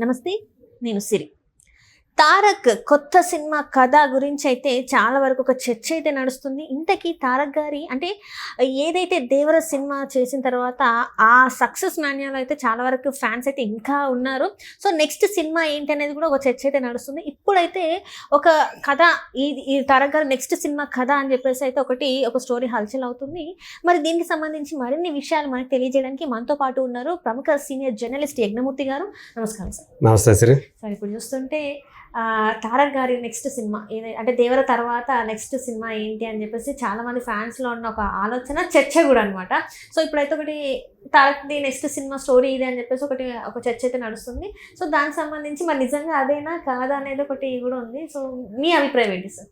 నమస్తే నేను సిరి. తారక్ కొత్త సినిమా కథ గురించి అయితే చాలా వరకు ఒక చర్చ అయితే నడుస్తుంది. ఇంతకీ తారక్ గారి అంటే ఏదైతే దేవర సినిమా చేసిన తర్వాత ఆ సక్సెస్ మాన్యాలో అయితే చాలా వరకు ఫ్యాన్స్ అయితే ఇంకా ఉన్నారు. సో నెక్స్ట్ సినిమా ఏంటి అనేది కూడా ఒక చర్చ అయితే నడుస్తుంది. ఇప్పుడైతే ఒక కథ ఈ ఈ తారక్ గారు నెక్స్ట్ సినిమా కథ అని చెప్పేసి అయితే ఒకటి ఒక స్టోరీ హల్చల్ అవుతుంది. మరి దీనికి సంబంధించి మరిన్ని విషయాలు మనకు తెలియజేయడానికి మనతో పాటు ఉన్నారు ప్రముఖ సీనియర్ జర్నలిస్ట్ యజ్ఞమూర్తి గారు. నమస్కారం సార్. నమస్తే సార్ ఇప్పుడు చూస్తుంటే తారక్ గారి నెక్స్ట్ సినిమా అంటే దేవర తర్వాత నెక్స్ట్ సినిమా ఏంటి అని చెప్పేసి చాలా మంది ఫ్యాన్స్లో ఉన్న ఒక ఆలోచన చర్చ కూడా అనమాట సో ఇప్పుడైతే ఒకటి Tarak the next cinema story ఇది అని చెప్పేసి ఒకటి ఒక చర్చ అయితే నడుస్తుంది. సో దానికి సంబంధించి మరి నిజంగా అదేనా కాదా అనేది ఒకటి కూడా ఉంది. సో మీ అభిప్రాయం ఏంటి సార్?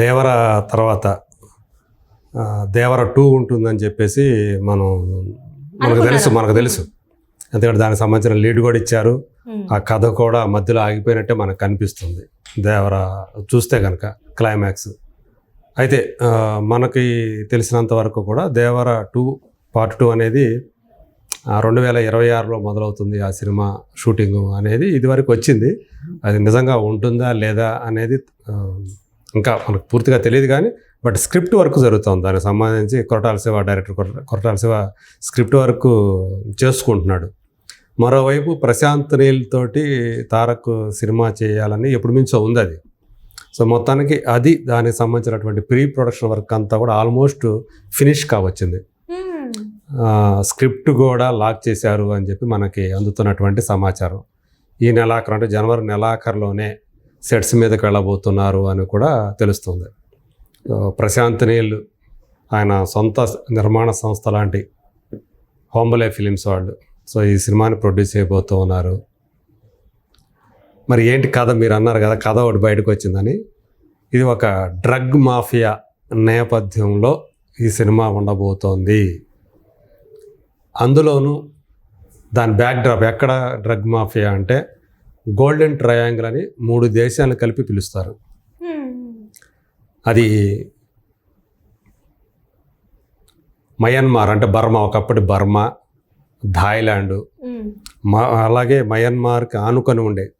దేవర తర్వాత దేవర టూ ఉంటుందని చెప్పేసి మనం మనకు తెలుసు? మనకు తెలుసు. ఎందుకంటే దానికి సంబంధించిన లీడ్ కూడా ఇచ్చారు. ఆ కథ కూడా మధ్యలో ఆగిపోయినట్టే మనకు కనిపిస్తుంది. దేవర చూస్తే కనుక క్లైమాక్స్. అయితే మనకి తెలిసినంత వరకు కూడా దేవర టూ పార్ట్ టూ అనేది రెండు వేల ఇరవై ఆరులో మొదలవుతుంది ఆ సినిమా షూటింగ్ అనేది ఇదివరకు వచ్చింది. అది నిజంగా ఉంటుందా లేదా అనేది ఇంకా మనకు పూర్తిగా తెలియదు కానీ బట్ స్క్రిప్ట్ వర్క్ జరుగుతుంది. దానికి సంబంధించి కొరటాల శివ డైరెక్టర్ కొర- కొరటాల శివ స్క్రిప్ట్ వర్క్ చేసుకుంటున్నాడు. మరోవైపు ప్రశాంత్ నీల్ తోటి తారక్ సినిమా చేయాలని ఎప్పుడు మించో ఉంది అది. సో మొత్తానికి అది దానికి సంబంధించినటువంటి ప్రీ ప్రొడక్షన్ వర్క్ అంతా కూడా ఆల్మోస్ట్ ఫినిష్ కావచ్చింది. స్క్రిప్ట్ కూడా లాక్ చేశారు అని చెప్పి మనకి అందుతున్నటువంటి సమాచారం. ఈ నెలాఖరు అంటే జనవరి నెలాఖరులోనే సెట్స్ మీదకి వెళ్ళబోతున్నారు అని కూడా తెలుస్తుంది. ప్రశాంత్ నీల్ ఆయన సొంత నిర్మాణ సంస్థ లాంటి హోంబలే ఫిలిమ్స్ వాళ్ళు. సో ఈ సినిమాని ప్రొడ్యూస్ చేయబోతూ ఉన్నారు. మరి ఏంటి కథ మీరు అన్నారు కదా కథ ఒకటి బయటకు వచ్చిందని. ఇది ఒక డ్రగ్ మాఫియా నేపథ్యంలో ఈ సినిమా ఉండబోతోంది. అందులోనూ దాని బ్యాక్ డ్రాప్ ఎక్కడ డ్రగ్ మాఫియా అంటే గోల్డెన్ ట్రయాంగిల్ అని మూడు దేశాలను కలిపి పిలుస్తారు. అది మయన్మార్ అంటే బర్మా ఒకప్పటి బర్మా థాయిలాండ్. అలాగే మయన్మార్కి ఆనుకొని ఉండే.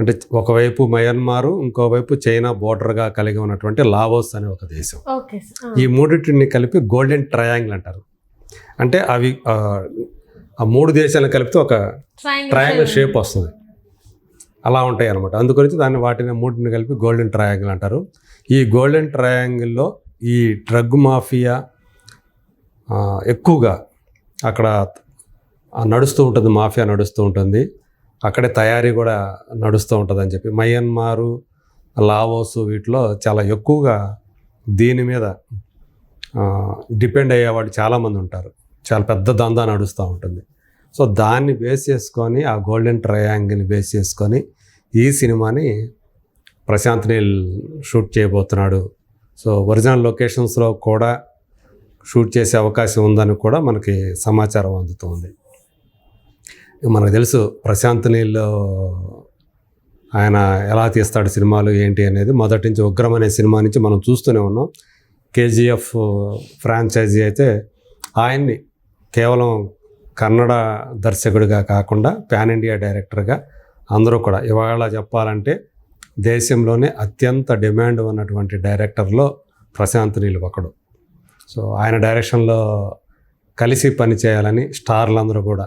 అంటే ఒకవైపు మయన్మారు ఇంకోవైపు చైనా బోర్డర్గా కలిగి ఉన్నటువంటి లావోస్ అనే ఒక దేశం. ఈ మూడింటిని కలిపి గోల్డెన్ ట్రయాంగిల్ అంటారు. అంటే అవి ఆ, మూడు దేశాలను కలిపితే ఒక ట్రయాంగిల్ షేప్. వస్తుంది. అలా ఉంటాయి అనమాట అందుగురించి దాన్ని వాటిని మూటిని కలిపి గోల్డెన్ ట్రయాంగిల్ అంటారు. ఈ గోల్డెన్ ట్రయాంగిల్లో ఈ డ్రగ్ మాఫియా ఎక్కువగా అక్కడ నడుస్తూ ఉంటుంది మాఫియా నడుస్తూ ఉంటుంది. అక్కడే తయారీ కూడా నడుస్తూ ఉంటుంది అని చెప్పి మయన్మారు లావోస్ వీటిలో చాలా ఎక్కువగా దీని మీద డిపెండ్ అయ్యేవాళ్ళు చాలామంది ఉంటారు. చాలా పెద్ద దందా నడుస్తూ ఉంటుంది. సో దాన్ని బేస్ చేసుకొని ఆ గోల్డెన్ ట్రయాంగిల్ని బేస్ చేసుకొని ఈ సినిమాని ప్రశాంత్ నీల్ షూట్ చేయబోతున్నాడు. సో ఒరిజినల్ లొకేషన్స్లో కూడా షూట్ చేసే అవకాశం ఉందని కూడా మనకి సమాచారం అందుతుంది మనకు తెలుసు ప్రశాంత్ నీళ్ళు ఆయన ఎలా తీస్తాడు సినిమాలు ఏంటి అనేది మొదటి నుంచి ఉగ్రం అనే సినిమా నుంచి మనం చూస్తూనే ఉన్నాం. కేజీఎఫ్ ఫ్రాంచైజీ అయితే ఆయన్ని కేవలం కన్నడ దర్శకుడిగా కాకుండా పాన్ ఇండియా డైరెక్టర్గా అందరూ కూడా ఇవాళ చెప్పాలంటే దేశంలోనే అత్యంత డిమాండ్ ఉన్నటువంటి డైరెక్టర్లో ప్రశాంత్ నీళ్ళు ఒకడు. సో ఆయన డైరెక్షన్లో కలిసి పనిచేయాలని స్టార్లందరూ కూడా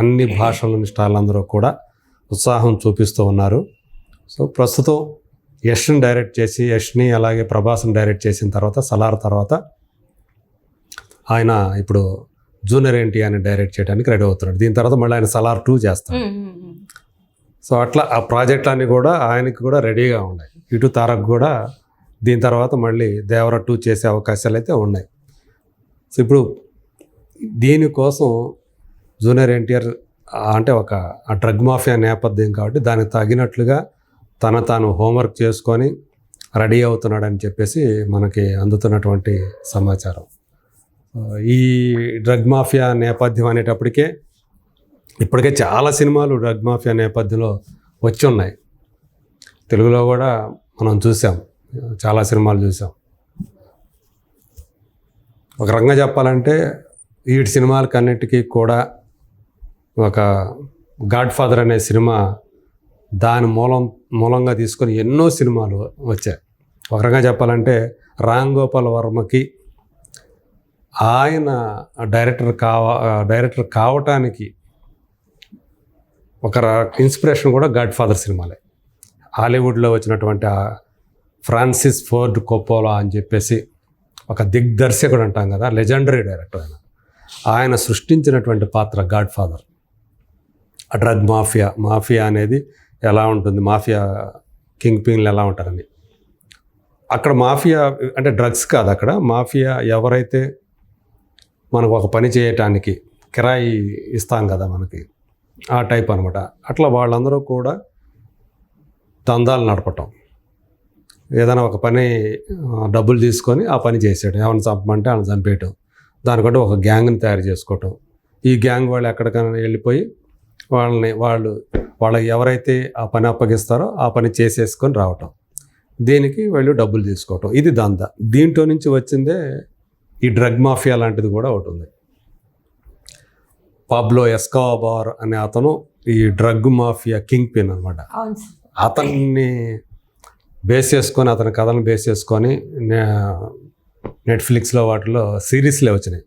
అన్ని భాషల్లోని స్టార్లందరూ కూడా ఉత్సాహం చూపిస్తూ ఉన్నారు. సో ప్రస్తుతం యష్ని డైరెక్ట్ చేసి యష్ని అలాగే ప్రభాస్ని డైరెక్ట్ చేసిన తర్వాత సలార్ తర్వాత ఆయన ఇప్పుడు జూనియర్ ఎన్టీఆర్ని డైరెక్ట్ చేయడానికి రెడీ అవుతున్నాడు. దీని తర్వాత మళ్ళీ ఆయన సలార్ టూ చేస్తాడు. సో అట్లా ఆ ప్రాజెక్టులన్నీ కూడా ఆయనకి కూడా రెడీగా ఉన్నాయి. ఇటు తారక్ కూడా దీని తర్వాత మళ్ళీ దేవర టూ చేసే అవకాశాలు అయితే ఉన్నాయి. సో ఇప్పుడు దీనికోసం జూనియర్ ఎన్టీఆర్ అంటే ఒక డ్రగ్ మాఫియా నేపథ్యం కాబట్టి దానికి తగినట్లుగా తన తాను హోంవర్క్ చేసుకొని రెడీ అవుతున్నాడని చెప్పేసి మనకి అందుతున్నటువంటి సమాచారం. ఈ డ్రగ్ మాఫియా నేపథ్యం అనేటప్పటికే ఇప్పటికే చాలా సినిమాలు డ్రగ్ మాఫియా నేపథ్యంలో వచ్చి ఉన్నాయి తెలుగులో కూడా మనం చూసాం చాలా సినిమాలు చూసాం. ఒక రకంగా చెప్పాలంటే వీటి సినిమాలకన్నిటికీ కూడా ఒక గాడ్ ఫాదర్ అనే సినిమా దాని మూలం మూలంగా తీసుకొని ఎన్నో సినిమాలు వచ్చాయి. ఒక రకంగా చెప్పాలంటే రామ్ గోపాల్ వర్మకి ఆయన డైరెక్టర్ కావ డైరెక్టర్ కావటానికి ఒక ఇన్స్పిరేషన్ కూడా గాడ్ ఫాదర్ సినిమాలే. హాలీవుడ్లో వచ్చినటువంటి ఆ ఫ్రాన్సిస్ ఫోర్డ్ కొప్పోలా అని చెప్పేసి ఒక దిగ్దర్శకుడు అంటాం కదా లెజెండరీ డైరెక్టర్ ఆయన. ఆయన సృష్టించినటువంటి పాత్ర godfather drug mafia mafia అనేది ఎలా ఉంటుంది? మాఫియా కింగ్ పిన్లు ఎలా ఉంటారని. అక్కడ మాఫియా అంటే డ్రగ్స్ కాదు అక్కడ. మాఫియా ఎవరైతే మనకు ఒక పని చేయటానికి కిరాయి ఇస్తాం కదా మనకి. ఆ టైప్ అనమాట అట్లా వాళ్ళందరూ కూడా దందాలు నడపటం. ఏదైనా ఒక పని డబ్బులు తీసుకొని ఆ పని చేసేయడం ఎవరిని చంపమంటే వాళ్ళని చంపేయటం. దానికంటే ఒక గ్యాంగ్ని తయారు చేసుకోవటం. ఈ గ్యాంగ్ వాళ్ళు ఎక్కడికైనా వెళ్ళిపోయి వాళ్ళని వాళ్ళు వాళ్ళకి ఎవరైతే ఆ పని అప్పగిస్తారో ఆ పని చేసేసుకొని రావటం. దీనికి వీళ్ళు డబ్బులు తీసుకోవటం. ఇది దందా. దీంట్లో నుంచి వచ్చిందే ఈ డ్రగ్ మాఫియా లాంటిది కూడా ఒకటి ఉంది. పబ్లో ఎస్కాబార్ అనే అతను ఈ డ్రగ్ మాఫియా కింగ్ పిన్ అనమాట అతన్ని బేస్ చేసుకొని అతని కథను బేస్ చేసుకొని నెట్ఫ్లిక్స్లో వాటిలో సిరీస్లే వచ్చినాయి.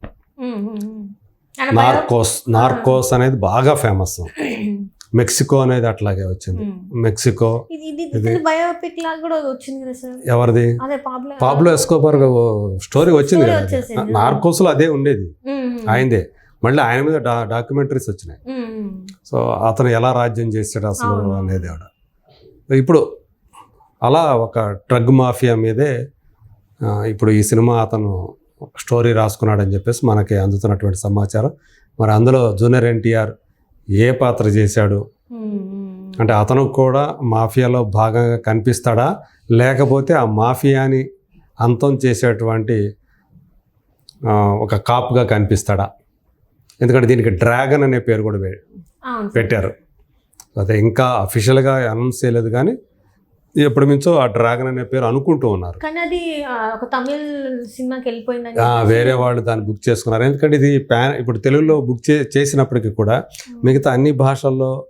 నార్కోస్ నార్కోస్ అనేది బాగా ఫేమస్ మెక్సికో అనేది అట్లాగే వచ్చింది. మెక్సికో ఇది ఇది ఇది బయోపిక్ లాగా కూడా వచ్చింది కదా సార్? ఎవరిది? అదే పాబ్లో. ఎస్కోబార్ స్టోరీ వచ్చింది కదా. వచ్చేసింది. నార్కోస్లో అదే ఉండేది. ఆయనదే. మళ్ళీ ఆయన మీద డా డాక్యుమెంటరీస్ వచ్చినాయి. సో అతను ఎలా రాజ్యం చేశాడు అసలు. అనేది ఆవిడ. ఇప్పుడు అలా ఒక డ్రగ్ మాఫియా మీదే ఇప్పుడు ఈ సినిమా అతను స్టోరీ రాసుకున్నాడని చెప్పేసి మనకి అందుతున్నటువంటి సమాచారం మరి అందులో జూనియర్ ఎన్టీఆర్ ఏ పాత్ర చేశాడు. అంటే అతను కూడా మాఫియాలో భాగంగా కనిపిస్తాడా లేకపోతే ఆ మాఫియాని అంతం చేసేటువంటి ఒక కాప్గా కనిపిస్తాడా ఎందుకంటే దీనికి డ్రాగన్ అనే పేరు కూడా. పెట్టారు అదే ఇంకా అఫీషియల్గా అనౌన్స్ చేయలేదు కానీ ఎప్పటి నుంచో ఆ డ్రాగన్ అనే పేరు అనుకుంటూ ఉన్నారు. కానీ అది ఒక తమిళ్ సినిమాకి చెప్పేసి- వేరే వాళ్ళు దాన్ని బుక్ చేసుకున్నారు. ఎందుకంటే ఇది ప్యాన్ ఇప్పుడు తెలుగులో బుక్ చే చేసినప్పటికీ కూడా మిగతా అన్ని భాషల్లో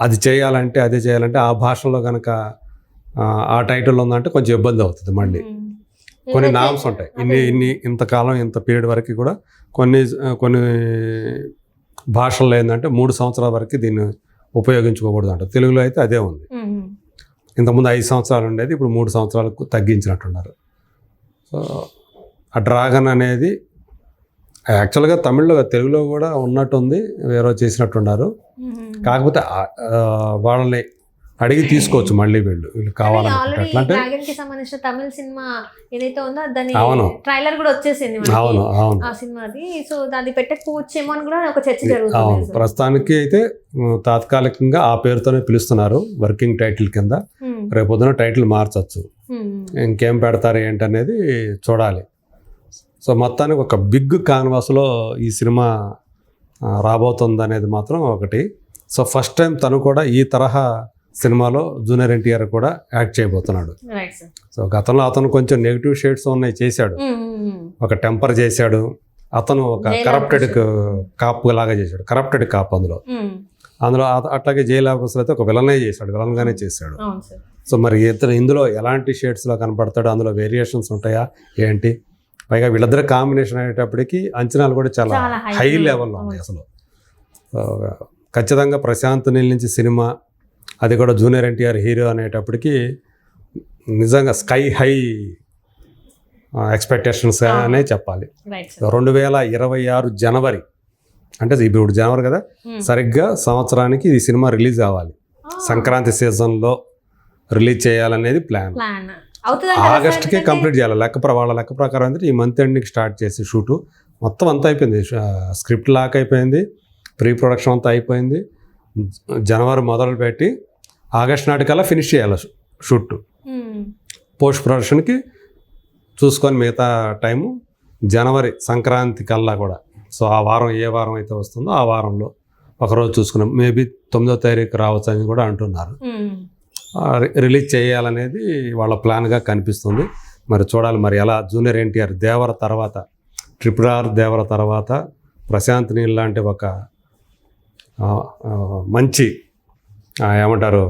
అది చేయాలంటే అదే చేయాలంటే ఆ భాషలో కనుక ఆ టైటిల్ ఉందంటే కొంచెం ఇబ్బంది అవుతుంది మళ్ళీ. కొన్ని నామ్స్ ఉంటాయి. ఇన్ని. ఇన్ని ఇంతకాలం ఇంత పీరియడ్ వరకు కూడా కొన్ని కొన్ని భాషల్లో ఏంటంటే మూడు సంవత్సరాల వరకు దీన్ని ఉపయోగించుకోకూడదు అంట తెలుగులో అయితే అదే ఉంది. ఇంతకుముందు ఐదు సంవత్సరాలు ఉండేది ఇప్పుడు మూడు సంవత్సరాలకు తగ్గించినట్టున్నారు సో ఆ డ్రాగన్ అనేది యాక్చువల్గా తమిళ్ళో తెలుగులో కూడా ఉన్నట్టుంది వేరే చేసినట్టున్నారు. కాకపోతే వాళ్ళని అడిగి తీసుకోవచ్చు మళ్ళీ వీళ్ళు వీళ్ళు కావాలనుకుంటే ఆల్రెడీ ఎట్లా అంటే డ్రాగన్కి సంబంధించిన తమిళ సినిమా ఏదైతే ఉందో దాని అవును. ట్రైలర్ కూడా వచ్చేసింది. అవును అవును. ఆ సినిమాది. సో అది పెట్టకపోవచ్చేమో అని కూడా ఒక చర్చ అవును జరుగుతుంది. సార్. ప్రస్తుతానికి అయితే తాత్కాలికంగా ఆ పేరుతోనే పిలుస్తున్నారు వర్కింగ్ టైటిల్ కింద. రేపొద్దున టైటిల్ మార్చచ్చు. ఇంకేం పెడతారు ఏంటనేది చూడాలి. సో మొత్తానికి ఒక బిగ్ కాన్వాస్లో ఈ సినిమా రాబోతుంది అనేది మాత్రం ఒకటి. సో ఫస్ట్ టైం తను కూడా ఈ తరహా సినిమాలో జూనియర్ ఎన్టీఆర్ కూడా యాక్ట్ చేయబోతున్నాడు. సో గతంలో అతను కొంచెం నెగిటివ్ షేడ్స్ ఉన్నాయి చేశాడు. ఉమ్, ఉమ్, ఉమ్. ఒక టెంపర్ చేశాడు. అతను ఒక కరప్టెడ్ కాప్ లాగా చేశాడు. కరప్టెడ్ కాప్ అందులో. అందులో అట్లాగే జైలు ఆఫీసర్ అయితే ఒక విలనే చేశాడు. విలన్గానే చేశాడు. సో మరి ఇతను ఇందులో ఎలాంటి షేడ్స్లో కనపడతాడు? అందులో వేరియేషన్స్ ఉంటాయా? ఏంటి? పైగా వీళ్ళిద్దరు కాంబినేషన్ అయ్యేటప్పటికి అంచనాలు కూడా చాలా హై లెవెల్లో ఉంది. ఉన్నాయి అసలు. ఖచ్చితంగా ప్రశాంత్ నీల్ నుంచి సినిమా అది కూడా జూనియర్ ఎన్టీఆర్ హీరో అనేటప్పటికి నిజంగా స్కై హై ఎక్స్పెక్టేషన్స్ అనే చెప్పాలి. రెండు వేల ఇరవై ఆరు జనవరి అంటే ఇప్పుడు జనవరి కదా ఉమ్. సరిగ్గా సంవత్సరానికి ఈ సినిమా రిలీజ్ అవ్వాలి సంక్రాంతి సీజన్లో రిలీజ్ చేయాలనేది ప్లాన్. ఆగస్ట్కే కంప్లీట్ చేయాలి. లెక్క ప్ర- వాళ్ళ లెక్క ప్రకారం అయితే ఈ మంత్ ఎండ్కి స్టార్ట్ చేసి షూటు మొత్తం అంతా అయిపోయింది. స్క్రిప్ట్ లాక్ అయిపోయింది ప్రీ ప్రొడక్షన్ అంతా అయిపోయింది. జనవరి మొదలు పెట్టి ఆగస్ట్ నాటికల్లా ఫినిష్ చేయాలి షూట్ పోస్ట్ ప్రొడక్షన్కి చూసుకొని మిగతా టైము జనవరి సంక్రాంతి కల్లా కూడా. సో ఆ వారం ఏ వారం అయితే వస్తుందో ఆ వారంలో ఒకరోజు చూసుకున్నాం. మేబీ తొమ్మిదో తారీఖు రావచ్చు అని కూడా అంటున్నారు. రిలీజ్ చేయాలనేది వాళ్ళ ప్లాన్గా కనిపిస్తుంది. మరి చూడాలి మరి ఎలా జూనియర్ ఎన్టీఆర్ దేవర తర్వాత ట్రిపుల్ ఆర్ దేవర తర్వాత ప్రశాంత్ నీల్ లాంటి ఒక మంచి ఏమంటారు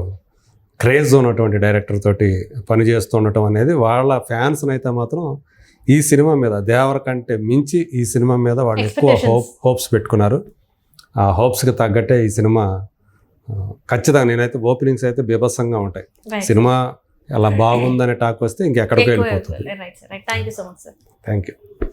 క్రేజ్ ఉన్నటువంటి డైరెక్టర్ తోటి పనిచేస్తూ ఉండటం అనేది వాళ్ళ ఫ్యాన్స్ని అయితే మాత్రం ఈ సినిమా మీద దేవర కంటే మించి ఈ సినిమా మీద వాళ్ళు ఎక్కువ. హోప్ హోప్స్ పెట్టుకున్నారు. ఆ హోప్స్కి తగ్గట్టే ఈ సినిమా ఖచ్చితంగా నేనైతే ఓపెనింగ్స్ అయితే బీభత్సంగా ఉంటాయి. సినిమా ఎలా బాగుందనే టాక్ వస్తే ఇంకెక్కడికో వెళ్ళిపోతుంది. Right sir right thank you so much sir thank you